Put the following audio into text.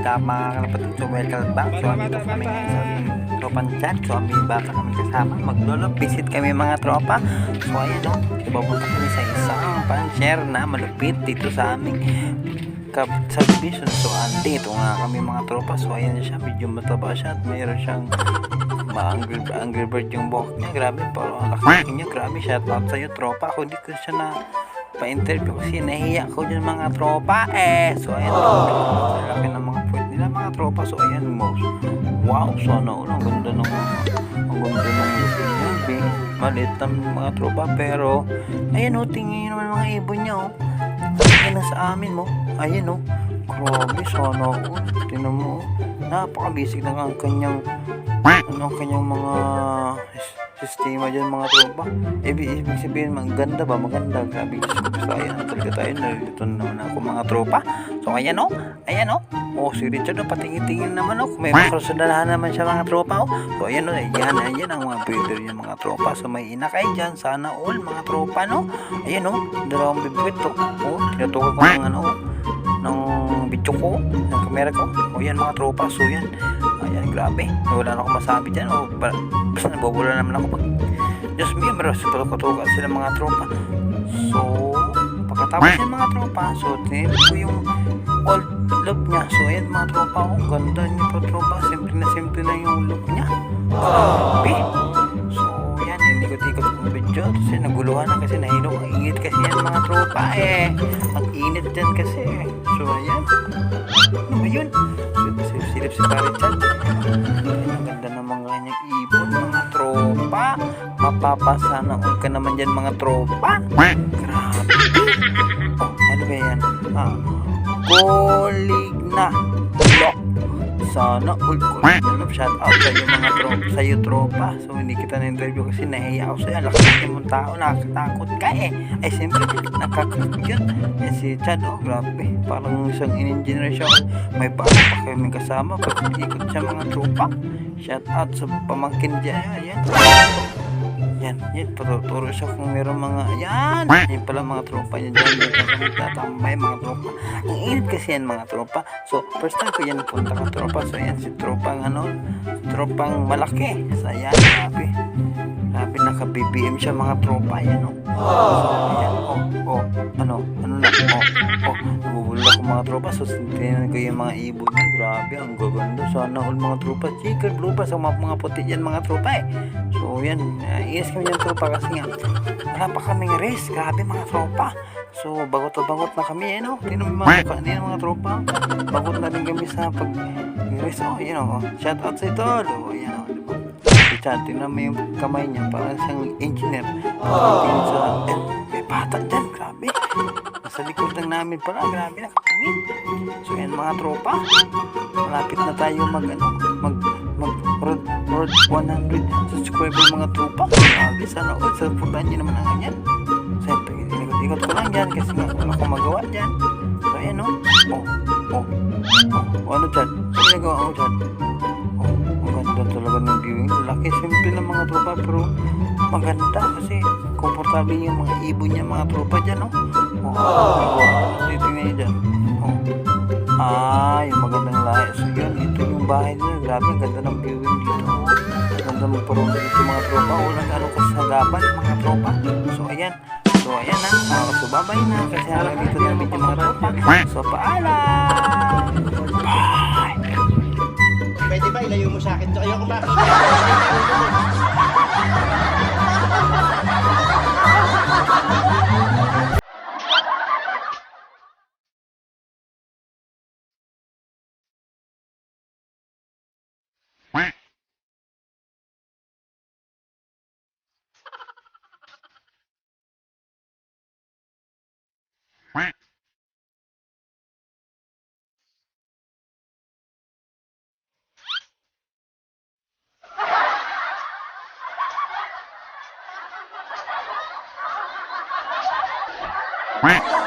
ka mga kalapatid. So welcome back. So andito kami ngayon sa tropan chat. So ang bata kami kasama. Maglolo visit kami mga tropa. So ayan o. Ibapunta kami sa isang pancher na malupit dito sa aming subdivision. So andito nga kami mga tropa. So ayan siya. Medyo mataba siya at mayroon siyang ma-angry, angry bird yung buhok niya. Grabe. Pero ang laki niya. Grabe. Shout out sa'yo tropa. Ako hindi ko siya na pa-interview kasi nahiya ko dyan mga tropa eh. So ayan, ang laki ng tropa. So ayan, mouse. Wow, sana all. Ang ganda ng ang ganda ng grabe. Malit ng mga tropa pero ayan o, tingin nyo naman mga ibon niya o. Ayan na sa amin mo. Ayan o. Grabe, sana all. Tingnan mo. oh. Napakabisig na ang kanyang ano ang kanyang mga sis- sistema dyan mga tropa. Ibig, ibig sabihin, maganda ba? Maganda. Grabe. So, ayan, talaga tayo. Nalilito na naman ako mga tropa. So, ayan o. Ayan o. Oh, si Richard o, patingin-tingin naman o. Kung may makrosadalahan naman siya mga tropa o. So, ayan o. Ayan, ayan ang mga breeder niya mga tropa. So, may inakay dyan. Sana all mga tropa, no? Ayan o. Dalawang bibit o. Oh, tinutukan ko ng ano ng video ko, ng camera ko. O yan mga tropa, so yan. Ayan, grabe. Wala na akong masabi dyan. O, ba- basta nabubula naman ako pag Diyos me, pero super kutuka sila mga tropa. So, pagkatapos yung mga tropa, so, tinip ko yung old look niya. So, ayan mga tropa, oh, ganda niya po tropa. Simple na simple na yung look niya. Grabe. So, yan, inikot-ikot ko video. Kasi naguluhan na kasi nahilo. Ang kasi yan mga tropa eh. Ang init dyan kasi. So, ayan. Ano ba yun? Silip si Pare Chan. Ang ganda ng mga kanyang ibon, mga tropa. Mapapasana ka naman dyan mga tropa. Grabe. Oh, ano ba yan? Ah, Koligna. Lock. Sana all ko. Shout out sa iyo mga tropa. Sa iyo tropa. So hindi kita na-interview kasi nahiya ako sa'yo. Laki mong tao. Nakakatakot ka eh. Ay siyempre, nakakatakot yun. Yan si Chad. Oh, grabe. Parang isang in-engineer siya. May bata pa kami kasama. Pag ikot siya mga tropa. Shout out sa pamangkin dyan. Ayan. Yan, yan, patuturo siya kung meron mga, yan, yan pala mga tropa niya dyan, yan pala nagtatambay mga tropa. Init kasi yan mga tropa. So, first time ko yan punta ka tropa. So, yan si tropang ano, tropang malaki. So, yan, grabe. Grabe, naka-BBM siya mga tropa, yan o. So, yan, oh, oh, ano, ano na, oh, oh, nabubulol ako mga tropa. So, tingnan ko yung mga ibon niya. Grabe, ang gaganda. Sana all mga tropa. Chicken blue sa mga, mga puti yan mga tropa eh. So, yan. Uh, inis kami yung tropa kasi nga wala pa kaming race. Grabe mga tropa. So, bagot na bagot na kami, eh, no? Tingnan mo mga, mo mga tropa. Bagot na rin kami sa pag race. Oh, you know, shout out sa ito. Oh, yan, oh, diba? Si Chad, tingnan mo yung kamay niya. Parang siyang engineer. Tingin sa, eh, may bata dyan. Grabe. Nasa likod lang namin pala. Grabe, nakatingin. So, yan mga tropa. Malapit na tayo mag, ano, mag, mag, road, road 100 subscriber mga tropa. Grabe, sana all. Sa puntahan niyo naman ang ganyan. Siyempre, ikot-ikot ko lang dyan kasi nga wala akong magawa dyan. So, ayan o. Oh, oh, oh. Ano dyan? Ano nagawa mo dyan? Oh, maganda talaga ng viewing. Laki, simple ng mga tropa pero maganda kasi komportable yung mga ibon niya mga tropa dyan, oh. Oh, oh. titingnan niyo dyan. Oh. Ah, yung magandang lahi. So yun, ito yung bahay nila. Grabe, ganda ng viewing dito. oh. Ganda ng parong dito mga tropa. Walang ano kasagapan mga tropa. So ayan. So ayan na. Uh, so babay na. Kasi hanggang dito namin yung mga tropa. So paalam! Bye! Pwede ba ilayo mo sa akin to? Ayoko makita. quack